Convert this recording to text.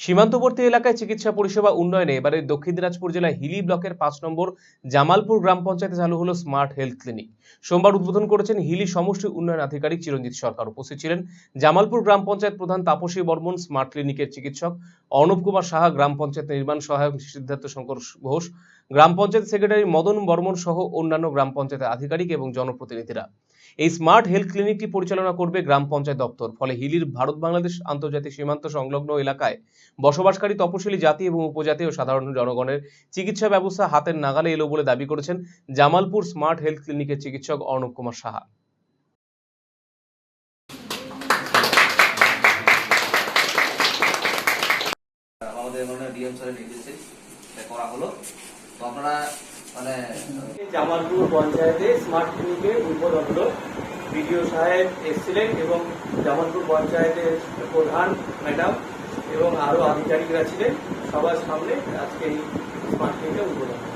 সীমান্তবর্তী এলাকায় চিকিৎসা পরিষেবা উন্নয়নে এবারে দক্ষিণ দিনাজপুর জেলায় হিলি ব্লকের পাঁচ নম্বর জামালপুর গ্রাম পঞ্চায়েতে চালু হলো স্মার্ট হেলথ ক্লিনিক। সোমবার উদ্বোধন করেছেন হিলি সমষ্টি উন্নয়ন আধিকারিক চিরঞ্জিত সরকার। উপস্থিত ছিলেন জামালপুর গ্রাম পঞ্চায়েত প্রধান তাপসী বর্মন, স্মার্ট ক্লিনিকের চিকিৎসক অর্ণব কুমার সাহা, গ্রাম পঞ্চায়েত নির্মাণ সহায়ক সিদ্ধার্থ শঙ্কর ঘোষ, গ্রাম পঞ্চায়েত সেক্রেটারি মদন বর্মন সহ অন্যান্য গ্রাম পঞ্চায়েতের আধিকারিক এবং জনপ্রতিনিধিরা। এই স্মার্ট হেলথ ক্লিনিকটি পরিচালনা করবে গ্রাম পঞ্চায়েত দপ্তর। ফলে হিলির ভারত বাংলাদেশ আন্তর্জাতিক সীমান্ত সংলগ্ন এলাকায় বসবাসকারী তপশিলি জাতি এবং উপজাতি ও সাধারণ জনগণের চিকিৎসা ব্যবস্থা হাতের নাগালে এলো বলে দাবি করেছেন জামালপুর স্মার্ট হেলথ ক্লিনিকের চিকিৎসক অর্ণব কুমার সাহা। আমাদের মাননীয় ডিএম স্যারের নির্দেশে করা হলো। তো আপনারা মানে জামালপুর পঞ্চায়েতে স্মার্ট ক্লিনিকের উদ্বোধন বিডিও সাহেব এসেছিলেন এবং জামালপুর পঞ্চায়েতের প্রধান ম্যাডাম এবং আরও আধিকারিকরা ছিলেন সবার সামনে আজকে এই স্মার্ট ক্লিনিকের উদ্বোধন।